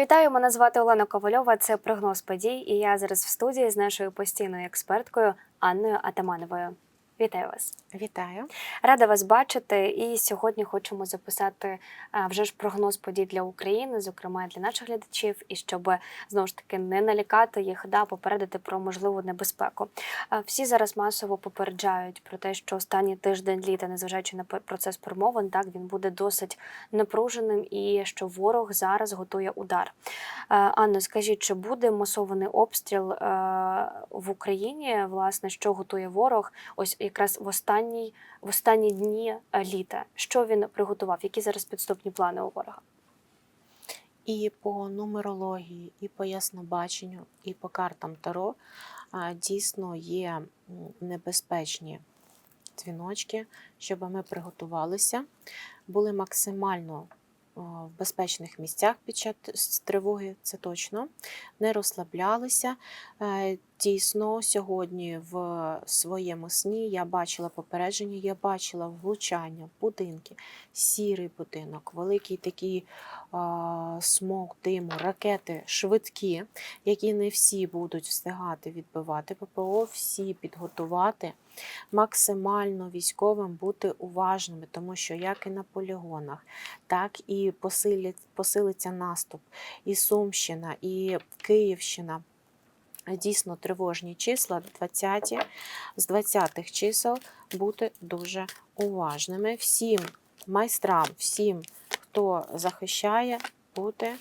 Вітаю, мене звати Олена Ковальова. Це прогноз подій. І я зараз в студії з нашою постійною експерткою Анною Атамановою. Вітаю вас. Вітаю. Рада вас бачити. І сьогодні хочемо записати вже ж прогноз подій для України, зокрема для наших глядачів, і щоб знову ж таки не налякати їх, да попередити про можливу небезпеку. Всі зараз масово попереджають про те, що останній тиждень літа, незважаючи на процес перемовин, так він буде досить напруженим, і що ворог зараз готує удар. Е, Анно, скажіть, чи буде масований обстріл е, в Україні? Власне, що готує ворог? Ось якраз в останній в останні дні е, літа. Що він приготував? Які зараз підступні плани у ворога? І по нумерології, і по яснобаченню, і по картам Таро дійсно є небезпечні дзвіночки, щоб ми приготувалися, були максимально в безпечних місцях під час тривоги, це точно, не розслаблялися. Дійсно, сьогодні в своєму сні я бачила попередження, я бачила влучання, будинки, сірий будинок, великий такий а, смог диму, ракети швидкі, які не всі будуть встигати відбивати ППО, всі підготувати, максимально військовим бути уважними, тому що як і на полігонах, так і посилиться наступ, і Сумщина, і Київщина. Дійсно тривожні числа 20 з 20-х чисел бути дуже уважними. Всім майстрам, всім, хто захищає, бути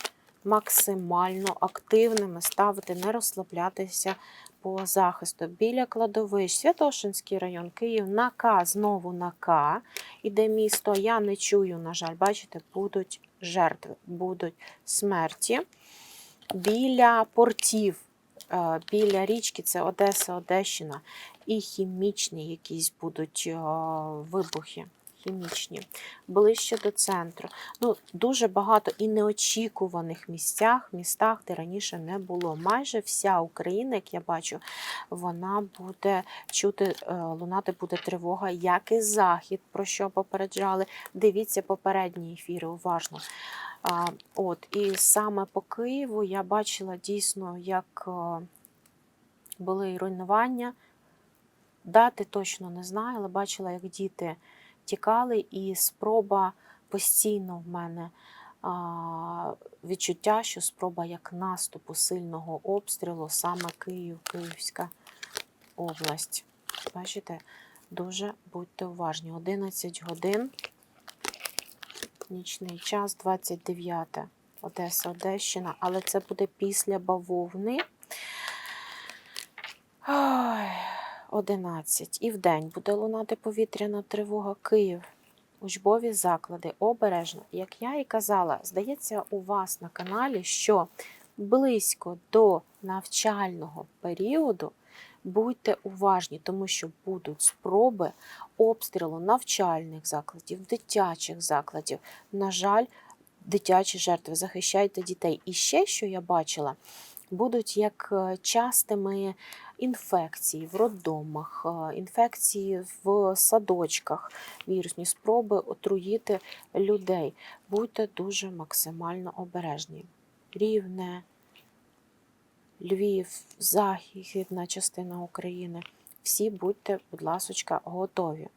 максимально активними, ставити, не розслаблятися по захисту. Біля кладовищ, Святошинський район, Київ, на К, знову на К. Іде місто. Я не чую, на жаль, бачите, будуть жертви, будуть смерті. Біля портів, біля річки, це Одеса, Одещина, і хімічні якісь будуть вибухи. Хімічні, ближче до центру. Ну, дуже багато і неочікуваних місцях, містах, де раніше не було. Майже вся Україна, як я бачу, вона буде чути, е, лунати буде тривога, як і захід, про що попереджали. Дивіться попередні ефіри уважно. От, і саме по Києву я бачила дійсно, як е, були руйнування. Дати точно не знаю, але бачила, як діти тікали, і спроба постійно в мене а, відчуття, що спроба як наступу сильного обстрілу, саме Київ, Київська область. Бачите, дуже будьте уважні. 11 годин, нічний час, 29 Одеса, Одещина, але це буде після бавовни. Ой, 11. І вдень буде лунати повітряна тривога Київ. Учбові заклади обережно. Як я і казала, здається, у вас на каналі, що близько до навчального періоду будьте уважні, тому що будуть спроби обстрілу навчальних закладів, дитячих закладів. На жаль, дитячі жертви, захищайте дітей. І ще, що я бачила, будуть як е, частими інфекції в роддомах, е, інфекції в садочках, вірусні спроби отруїти людей. Будьте дуже максимально обережні. Рівне, Львів, західна частина України. Всі будьте, будь ласочка, готові.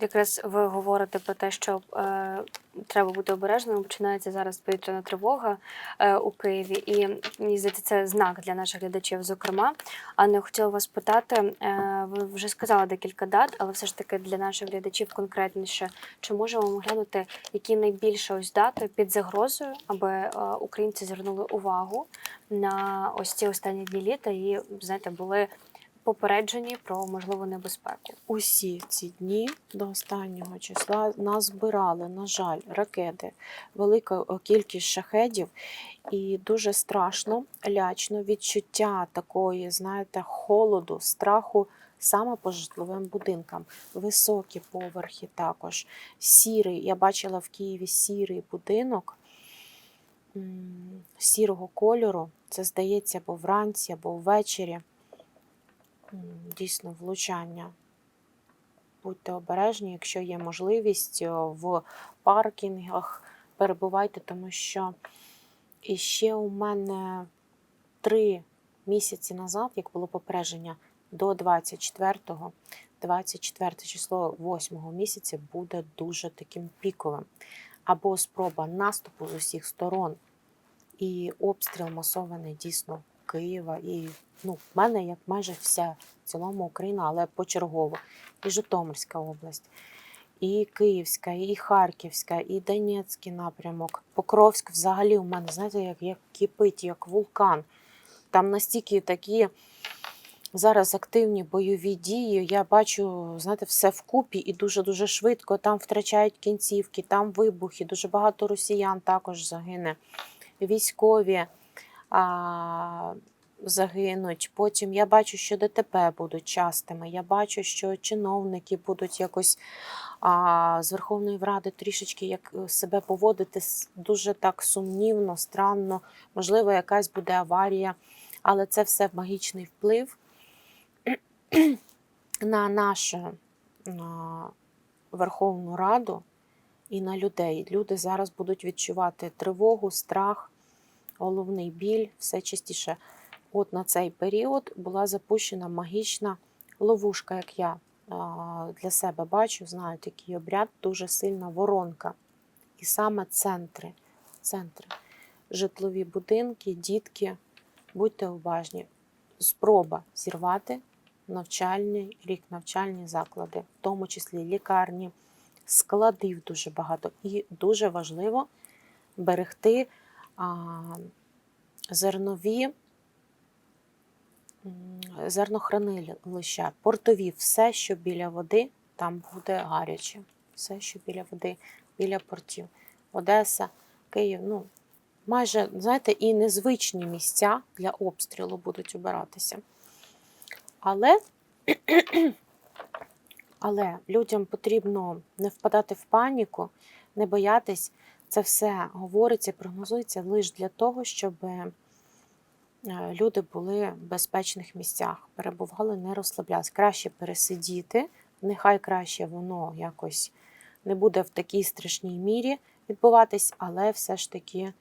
Якраз ви говорите про те, що е, треба бути обережним. Починається зараз повітряна тривога е, у Києві, і мені це знак для наших глядачів. Зокрема, Анна, я хотіла вас питати. Е, ви вже сказали декілька дат, але все ж таки для наших глядачів конкретніше, чи можемо ми глянути, які найбільше ось дати під загрозою, аби е, українці звернули увагу на ось ці останні дні літа і знаєте, були попереджені про можливу небезпеку. Усі ці дні до останнього числа назбирали, на жаль, ракети, велика кількість шахедів, і дуже страшно, лячно відчуття такої, знаєте, холоду, страху. Саме по житловим будинкам, високі поверхи також. Сірий, я бачила в Києві сірий будинок сірого кольору. Це здається або вранці, або ввечері. Дійсно, влучання. Будьте обережні, якщо є можливість в паркінгах, перебувайте, тому що І ще у мене три місяці назад, як було попередження, до 24-го, 24 число 8 місяця буде дуже таким піковим. Або спроба наступу з усіх сторон, і обстріл масований дійсно Києва. І ну, в мене як майже вся в цілому Україна, але почергово. І Житомирська область, і Київська, і Харківська, і Донецький напрямок. Покровськ взагалі у мене, знаєте, як, як кипить, як вулкан. Там настільки такі зараз активні бойові дії. Я бачу, знаєте, все вкупі і дуже-дуже швидко. Там втрачають кінцівки, там вибухи, дуже багато росіян також загине. Військові а, загинуть. Потім я бачу, що ДТП будуть частими. Я бачу, що чиновники будуть якось а, з Верховної Ради трішечки як е, себе поводити дуже так сумнівно, странно. Можливо, якась буде аварія, але це все магічний вплив на нашу на Верховну Раду і на людей. Люди зараз будуть відчувати тривогу, страх, головний біль, все частіше. От на цей період була запущена магічна ловушка, як я для себе бачу, знаю такий обряд, дуже сильна воронка. І саме центри, центри, житлові будинки, дітки, будьте уважні. Спроба зірвати навчальний рік, навчальні заклади, в тому числі лікарні, складів дуже багато. І дуже важливо берегти зернові зернохранилища, портові, все, що біля води, там буде гаряче. Все, що біля води, біля портів. Одеса, Київ, ну, майже, знаєте, і незвичні місця для обстрілу будуть обиратися. Але, але людям потрібно не впадати в паніку, не боятись. Це все говориться, прогнозується лише для того, щоб е, люди були в безпечних місцях, перебували, не розслаблялись. Краще пересидіти, нехай краще воно якось не буде в такій страшній мірі відбуватись, але все ж таки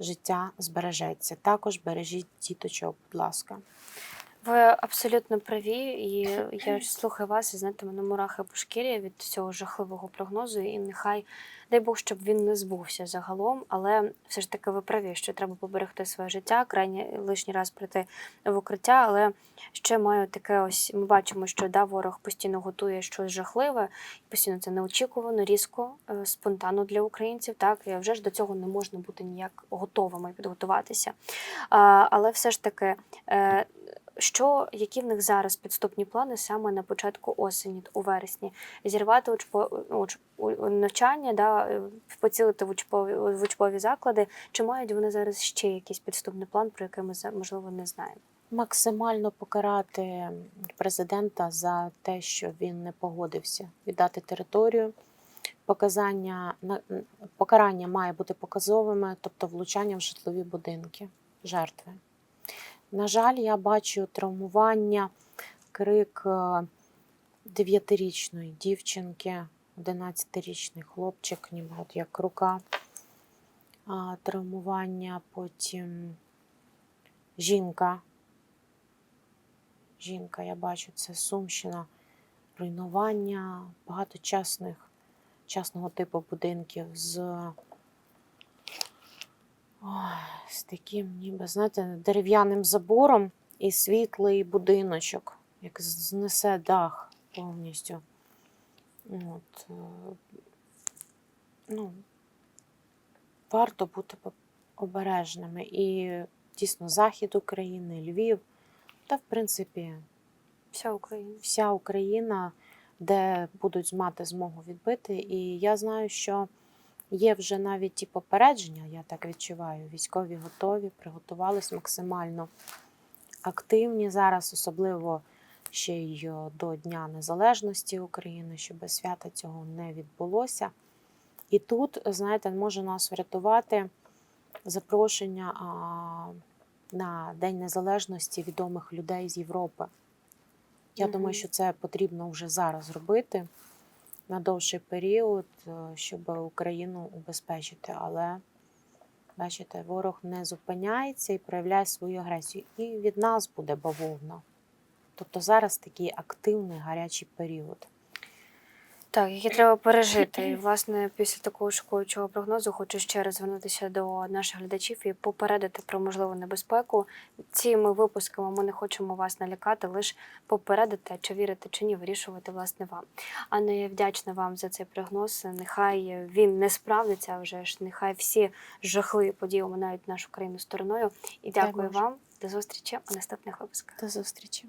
життя збережеться. Також бережіть діточок, будь ласка. Ви абсолютно праві, і я слухаю вас, і знаєте, мене мурахи по шкірі від цього жахливого прогнозу. І нехай дай Бог, щоб він не збувся загалом, але все ж таки ви праві, що треба поберегти своє життя, крайні лишній раз прийти в укриття. Але ще маю таке ось. Ми бачимо, що да, ворог постійно готує щось жахливе, і постійно це неочікувано, різко, е, спонтанно для українців. Так і вже ж до цього не можна бути ніяк готовими підготуватися. Але все ж таки. Що, які в них зараз підступні плани саме на початку осені, у вересні? Зірвати уч, навчання, да, поцілити в учпові, в учбові заклади, чи мають вони зараз ще якийсь підступний план, про який ми можливо не знаємо? Максимально покарати президента за те, що він не погодився віддати територію. Показання покарання має бути показовими, тобто влучання в житлові будинки жертви. На жаль, я бачу травмування, крик е, дев'ятирічної дівчинки, 11-річний хлопчик, ніби от як рука. Травмування, потім жінка. Жінка, я бачу, це Сумщина, руйнування багато частних, частного типу будинків з, ой, з таким, ніби, знаєте, дерев'яним забором і світлий будиночок, як знесе дах повністю. От, е, ну, варто бути обережними. І дійсно захід України, Львів, та, в принципі, Вся Україна. вся Україна, де будуть мати змогу відбити. І я знаю, що є вже навіть ті попередження, я так відчуваю. Військові готові, приготувались максимально активні зараз, особливо ще й е, до Дня Незалежності України, щоб без свята цього не відбулося. І тут, знаєте, може нас врятувати запрошення на День Незалежності відомих людей з Європи. Я Мгм. думаю, що це потрібно вже зараз робити на довший період, е, щоб Україну убезпечити. Але Бачите, ворог не зупиняється і проявляє свою агресію. І від нас буде бавовна. Тобто зараз такий активний гарячий період. Так, які треба пережити. І, власне, після такого шокуючого прогнозу хочу ще раз звернутися до наших глядачів і попередити про можливу небезпеку. Цими випусками ми не хочемо вас налякати, лише попередити, чи вірити, чи ні, вирішувати власне вам. Анна, я вдячна вам за цей прогноз. Нехай він не справдиться вже ж. Нехай всі жахливі події оминають нашу країну стороною. І дякую вам. До зустрічі у наступних випусках. До зустрічі!